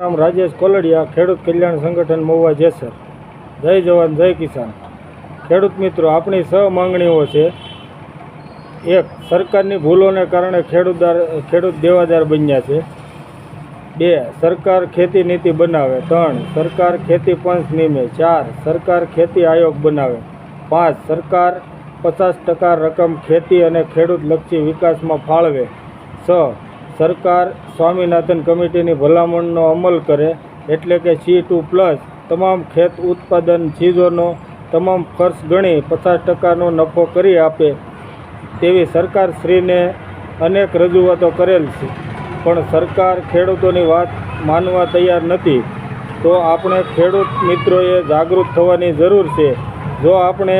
નામ રાજેશ કોલડિયા, ખેડૂત કલ્યાણ સંગઠન મહુવા જેસર. જય જવાન, જય કિસાન. ખેડૂત મિત્રો, આપણી સહ માંગણીઓ છે. એક, સરકારની ભૂલોને કારણે ખેડૂતદાર, ખેડૂત દેવાદાર બન્યા છે. બે, સરકાર ખેતી નીતિ બનાવે. ત્રણ, સરકાર ખેતી પંચ નિમે. ચાર, સરકાર ખેતી આયોગ બનાવે. પાંચ, સરકાર પચાસ ટકા રકમ ખેતી અને ખેડૂતલક્ષી વિકાસમાં ફાળવે. છ સરકાર સ્વામિનાથન કમિટીની ભલામણનો અમલ કરે એટલે કે સી ટુ પ્લસ તમામ ખેત ઉત્પાદન ચીજોનો તમામ ખર્ચ ગણી પચાસ ટકાનો નફો કરી આપે તેવી સરકારશ્રીને અનેક રજૂઆતો કરેલ છે. પણ સરકાર ખેડૂતોની વાત માનવા તૈયાર નથી. તો આપણે ખેડૂત મિત્રોએ જાગૃત થવાની જરૂર છે. જો આપણે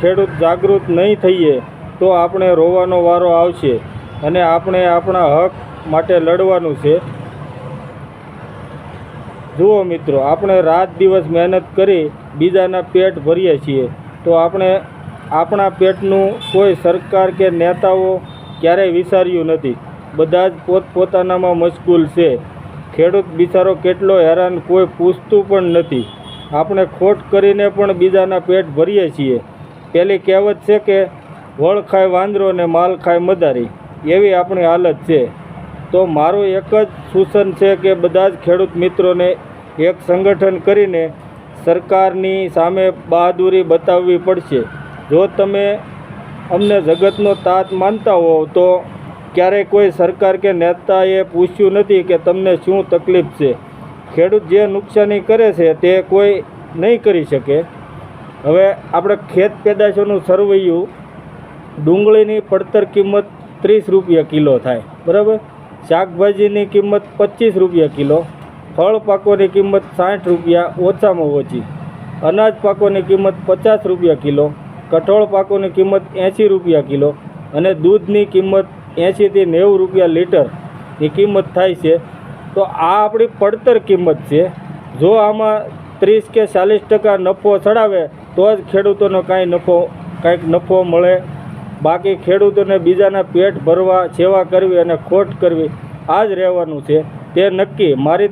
ખેડૂત જાગૃત નહીં થઈએ, તો આપણે રોવાનો વારો આવશે. અને આપણે આપણા હક માટે લડવાનું છે. જુઓ મિત્રો, આપણે રાત દિવસ મહેનત કરી બીજાના પેટ ભરીએ છીએ. તો આપણે આપણા પેટનું કોઈ સરકાર કે નેતાઓ ક્યારેય વિચાર્યું નથી. બધા જ પોતપોતાનામાં મશગુલ છે. ખેડૂત બિચારો કેટલો હેરાન, કોઈ પૂછતું પણ નથી. આપણે ખોટ કરીને પણ બીજાના પેટ ભરીએ છીએ. પેલી કહેવત છે કે, વળ ખાય વાંદરો ને માલ ખાય મદારી. એવી આપણી હાલત છે. તો મારું એક જ સૂચન છે કે બધા જ ખેડૂત મિત્રોને એક સંગઠન કરીને સરકારની સામે બહાદુરી બતાવવી પડશે. જો તમે અમને જગતનો તાત માનતા હો તો ક્યારેય કોઈ સરકાર કે નેતાએ પૂછ્યું નથી કે તમને શું તકલીફ છે. ખેડૂત જે નુકસાની કરે છે તે કોઈ નહીં કરી શકે. હવે આપણે ખેત પેદાશોનું સરવૈયું ડુંગળીની પડતર કિંમત ત્રીસ રૂપિયા કિલો થાય, બરાબર? શાકભાજીની કિંમત પચીસ રૂપિયા કિલો, ફળ પાકોની કિંમત સાઠ રૂપિયા ઓછામાં ઓછી, અનાજ પાકોની કિંમત પચાસ રૂપિયા કિલો, કઠોળ પાકોની કિંમત એંશી રૂપિયા કિલો અને દૂધની કિંમત એંસીથી નેવું રૂપિયા લીટરની કિંમત થાય છે. તો આ આપણી પડતર કિંમત છે. જો આમાં ત્રીસ કે ચાલીસ ટકા નફો ચડાવે, તો જ ખેડૂતોનો કાંઈ નફો, કાંઈક નફો મળે બાકી ખેડૂતોને બીજાના પેટ ભરવા, સેવા કરવી અને ખોટ કરવી આ જ રહેવાનું છે. તે નક્કી મારી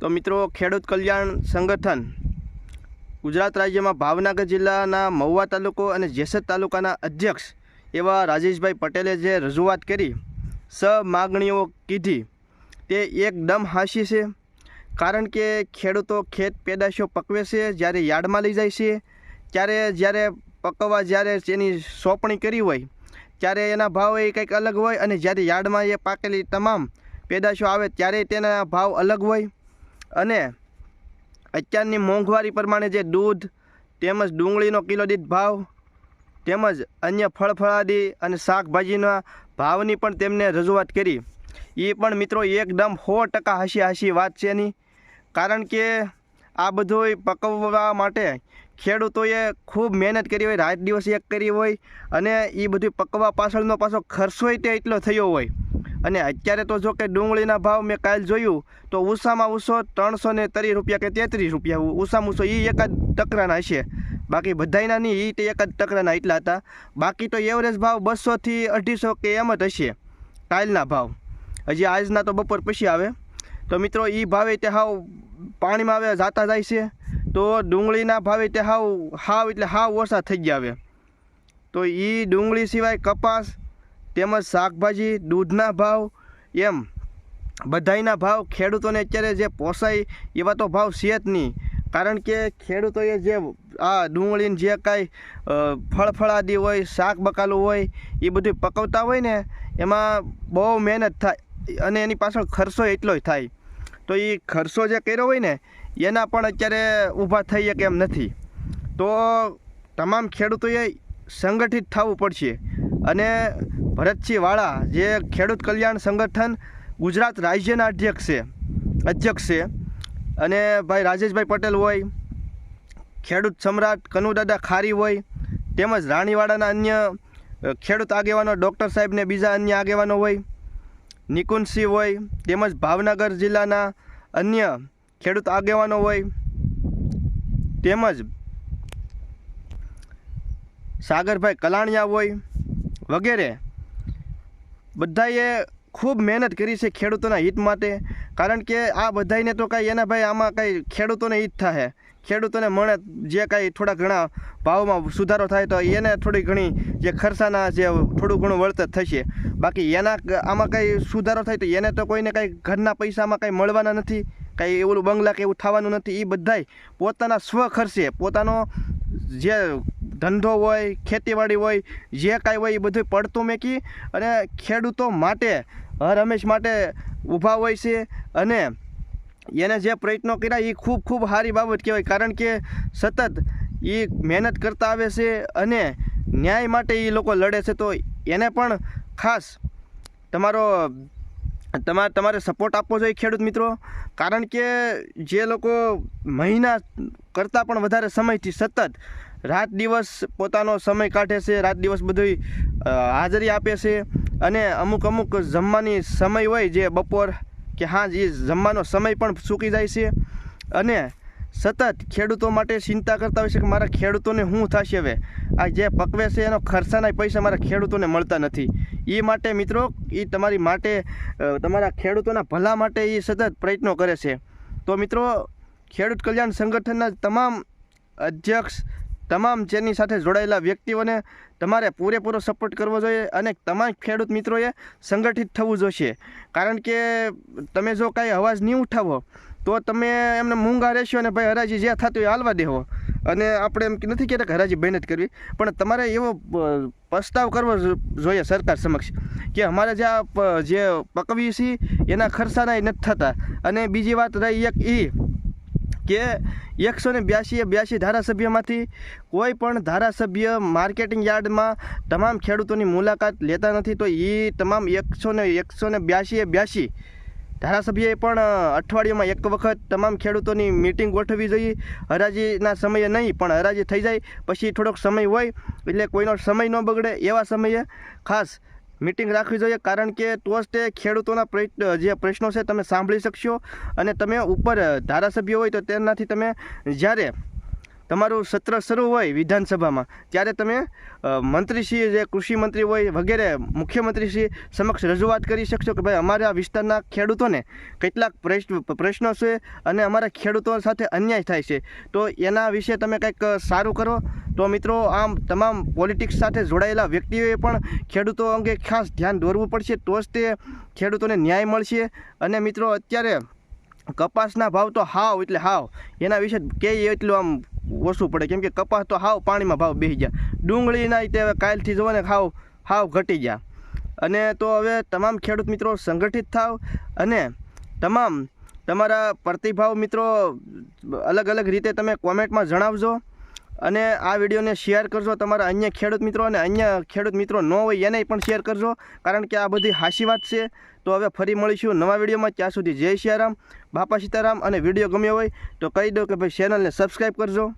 તો મિત્રો, ખેડૂત કલ્યાણ સંગઠન ગુજરાત રાજ્યમાં ભાવનગર જિલ્લાના મહુવા તાલુકો અને જેસર તાલુકાના અધ્યક્ષ એવા રાજેશભાઈ પટેલે જે રજૂઆત કરી, સ માગણીઓ કીધી, તે એકદમ હાસી છે. કારણ કે ખેડૂતો ખેત પેદાશો પકવે છે, જ્યારે યાર્ડમાં લઈ જાય છે, ત્યારે જ્યારે પકવવા જ્યારે તેની સોંપણી કરી હોય, ત્યારે એના ભાવ એ કંઈક અલગ હોય અને જ્યારે યાર્ડમાં એ પાકેલી તમામ પેદાશો આવે ત્યારે તેના ભાવ અલગ હોય. અને અત્યારની મોંઘવારી પ્રમાણે જે દૂધ તેમજ ડુંગળીનો કિલો દીઠ ભાવ તેમજ અન્ય ફળફળાદી અને શાકભાજીના ભાવની પણ તેમને રજૂઆત કરી. એ પણ મિત્રો એકદમ સો ટકા હસી હસી વાત છે એની. કારણ કે આ બધું પકવવા માટે ખેડૂતોએ ખૂબ મહેનત કરી હોય, રાત દિવસ એક કરી હોય અને એ બધું પકવવા પાછળનો પાછો ખર્ચોય તે એટલો થયો હોય. અને અત્યારે તો જો કે ડુંગળીના ભાવ મેં કાલ જોયું, તો ઉષામાં ઉષો ત્રણસો ને ત્રીસ રૂપિયા કે તેત્રીસ રૂપિયા ઉષામાં ઉષો એ એકાદ ટકરાના હશે. બાકી બધાયના નહીં એ તે એકાદ ટકરાના એટલા હતા. બાકી તો એવરેજ ભાવ બસોથી અઢીસો કે એમ જ હશે કાલના ભાવ. હજી આજના તો બપોર પછી આવે. તો મિત્રો એ ભાવે તે હાવ પાણીમાં આવે જાતા જાય છે, તો ડુંગળીના ભાવે તે હાવ હાવ એટલે હાવ ઓછા થઈ ગયા હવે. તો એ ડુંગળી સિવાય કપાસ તેમજ શાકભાજી, દૂધના ભાવ એમ બધાયના ભાવ ખેડૂતોને અત્યારે જે પોસાય એવા તો ભાવ છે જ નહીં. કારણ કે ખેડૂતોએ જે આ ડુંગળીને જે કાંઈ ફળફળાદી હોય, શાક બકાલું હોય, એ બધું પકવતા હોય ને, એમાં બહુ મહેનત થાય અને એની પાછળ ખર્ચો એટલો થાય. તો એ ખર્ચો જે કર્યો હોય ને, એના પણ અત્યારે ઊભા થઈ શકે એમ નથી. તો તમામ ખેડૂતોએ સંગઠિત થવું પડશે. અને ભરતસિંહ વાળા જે ખેડૂત કલ્યાણ સંગઠન ગુજરાત રાજ્યના અધ્યક્ષ છે અધ્યક્ષ છે. અને ભાઈ રાજેશભાઈ પટેલ હોય, ખેડૂત સમ્રાટ કનુદાદા ખારી હોય, તેમજ રાણીવાડાના અન્ય ખેડૂત આગેવાનો, ડૉક્ટર સાહેબને બીજા અન્ય આગેવાનો હોય નિકુંજસિંહ હોય, તેમજ ભાવનગર જિલ્લાના અન્ય ખેડૂત આગેવાનો હોય, તેમજ સાગરભાઈ કલાણિયા હોય, વગેરે. બધાએ ખૂબ મહેનત કરી છે ખેડૂતોના હિત માટે, કારણ કે આ બધાને તો કાંઈ એના ભાઈ આમાં કાંઈ ખેડૂતોને હિત થાય ખેડૂતોને મળે જે કાંઈ થોડા ઘણા ભાવમાં સુધારો થાય તો એને થોડી ઘણી જે ખર્ચાના જે થોડું ઘણું વળતર થશે. બાકી એના આમાં કાંઈ સુધારો થાય તો એને તો કોઈને કાંઈ ઘરના પૈસામાં કાંઈ મળવાના નથી, કાંઈ એવું બંગલા કે એવું થવાનું નથી એ બધાય પોતાના સ્વ ખર્ચે, પોતાનો જે ધંધો હોય, ખેતીવાડી હોય, જે કાંઈ હોય એ બધું પડતું મેકી અને ખેડૂતો માટે હર હંમેશ માટે ઊભા હોય છે અને એને જે પ્રયત્નો કર્યા એ ખૂબ ખૂબ સારી બાબત કહેવાય. કારણ કે સતત એ મહેનત કરતા આવે છે અને ન્યાય માટે એ લોકો લડે છે. તો એને પણ ખાસ તમારો તમારે તમારે સપોર્ટ આપવો જોઈએ ખેડૂત મિત્રો. કારણ કે જે લોકો મહિના કરતાં પણ વધારે સમયથી સતત રાત દિવસ પોતાનો સમય કાઢે છે, રાત દિવસ બધી હાજરી આપે છે અને અમુક અમુક જમવાની સમય હોય જે બપોર કે હા એ જમવાનો સમય પણ સૂકી જાય છે. અને સતત ખેડૂતો માટે ચિંતા કરતા હોય છે કે મારા ખેડૂતોને શું થશે હવે? આ જે પકવે છે, એનો ખર્ચાના પૈસા મારા ખેડૂતોને મળતા નથી. એ માટે મિત્રો એ તમારી માટે તમારા ખેડૂતોના ભલા માટે એ સતત પ્રયત્નો કરે છે. તો મિત્રો, ખેડૂત કલ્યાણ સંગઠનના તમામ અધ્યક્ષ તમામ જેની સાથે જોડાયેલા વ્યક્તિઓને તમારે પૂરેપૂરો સપોર્ટ કરવો જોઈએ અને તમામ ખેડૂત મિત્રોએ સંગઠિત થવું જોઈશે કારણ કે તમે જો કાંઈ અવાજ નહીં ઉઠાવો, તો તમે એમને મૂંગા રહેશો અને ભાઈ હરાજી જ્યાં થતું હોય હાલવા દેવો અને આપણે એમ નથી કહેતા કે હરાજી મહેનત કરવી, પણ તમારે એવો પસ્તાવ કરવો જોઈએ સરકાર સમક્ષ કે અમારે જે જે પકવી છે, એના ખર્ચાના નથી થતા. અને બીજી વાત રહી એક એ કે એકસો ને બ્યાસી બ્યાસી ધારાસભ્યમાંથી કોઈ પણ ધારાસભ્ય માર્કેટિંગ યાર્ડમાં તમામ ખેડૂતોની મુલાકાત લેતા નથી, તો એ તમામ એકસો ને એકસો ને બ્યાસી બ્યાસી ધારાસભ્યએ પણ અઠવાડિયામાં એક વખત તમામ ખેડૂતોની મિટિંગ ગોઠવવી જોઈએ. હરાજીના સમયે નહીં, પણ હરાજી થઈ જાય, પછી થોડોક સમય હોય, એટલે કોઈનો સમય ન બગડે એવા સમયે ખાસ મિટિંગ રાખવી જોઈએ, કારણ કે તો જ તે ખેડૂતોના જે પ્રશ્નો છે, તમે સાંભળી શકશો. અને તમે ઉપર ધારાસભ્ય હોય તો તેનાથી તમે જ્યારે તમારું સત્ર શરૂ હોય વિધાનસભામાં, ત્યારે તમે મંત્રીશ્રી જે કૃષિમંત્રી હોય વગેરે, મુખ્યમંત્રીશ્રી સમક્ષ રજૂઆત કરી શકશો કે ભાઈ અમારા વિસ્તારના ખેડૂતોને કેટલાક પ્રશ્ન છે અને અમારા ખેડૂતો સાથે અન્યાય થાય છે. તો એના વિશે તમે કંઈક સારું કરો. તો મિત્રો, આમ તમામ પોલિટિક્સ સાથે જોડાયેલા વ્યક્તિઓએ પણ ખેડૂતો અંગે ખાસ ધ્યાન દોરવું પડશે, તો જ તે ખેડૂતોને ન્યાય મળશે. અને મિત્રો, અત્યારે કપાસના ભાવ તો હાવ એટલે હાવ. એના વિશે કે એટલું આમ ઓછું પડે. કેમ કે કપાસ તો હાવ પાણીમાં ભાવ બેસી ગયા ડુંગળીના તે કાલથી જુઓ ને હાવ હાવ ઘટી ગયા. અને તો હવે તમામ ખેડૂત મિત્રો સંગઠિત થાવ અને તમામ તમારા પ્રતિભાવ મિત્રો અલગ અલગ રીતે તમે કોમેન્ટમાં જણાવજો. અને આ વિડીયોને શેર કરજો તમારા અન્ય ખેડૂત મિત્રો અને અન્ય ખેડૂત મિત્રો ન હોય એને પણ શેર કરજો, કારણ કે આ બધી હાસી વાત છે. તો હવે ફરી મળીશું નવા વિડીયોમાં. ત્યાં સુધી જય સિયારામ બાપા સીતારામ અને વીડિયો ગમ્યો હોય તો કહી દો કે ભાઈ ચેનલને સબસ્ક્રાઈબ કરજો.